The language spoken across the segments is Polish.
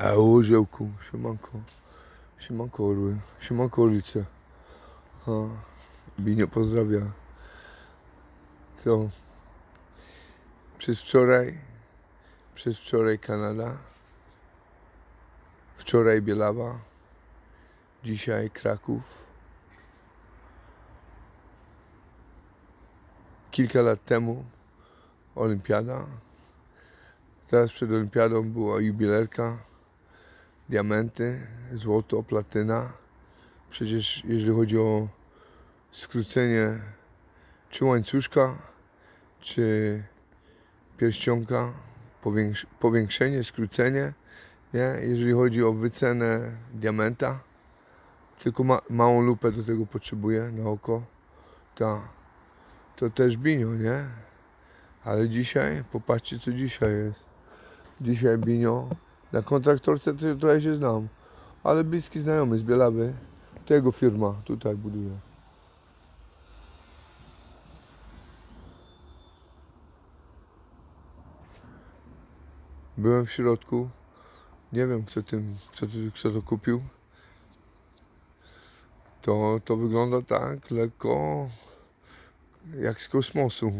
A orzełku, siemanko. Siemanko orły, siemanko orlice. Ha. Binio pozdrawia. Co? Przez wczoraj, przez wczoraj Kanada, wczoraj Bielawa, dzisiaj Kraków. Kilka lat temu Olimpiada. Zaraz przed Olimpiadą była jubilerka, diamenty, złoto, platyna. Przecież jeżeli chodzi o skrócenie czy łańcuszka, czy pierścionka, powiększ- powiększenie, skrócenie, nie? jeżeli chodzi o wycenę diamenta, tylko ma, małą lupę do tego potrzebuję na oko, ta, to też binio, nie? Ale dzisiaj, popatrzcie co dzisiaj jest. Dzisiaj binio, na kontraktorce to, ja się znam, ale bliski znajomy z Bielawy, to jego firma tutaj buduje. Byłem w środku. Nie wiem, kto, tym, kto, to, kto to kupił. To, to wygląda tak lekko jak z kosmosu.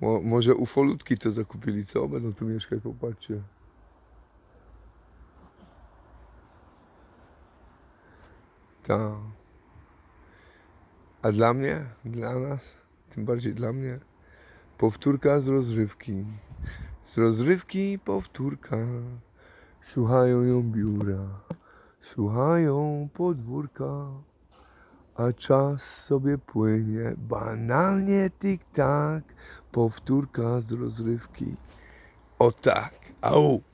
Mo, może ufolutki to zakupili, co? Będą tu mieszkać, popatrzcie. Tak. A dla mnie, dla nas, tym bardziej dla mnie, powtórka z rozrywki. Z rozrywki powtórka. Słuchają ją biura, słuchają podwórka, a czas sobie płynie banalnie tik-tak. Powtórka z rozrywki. O tak, au.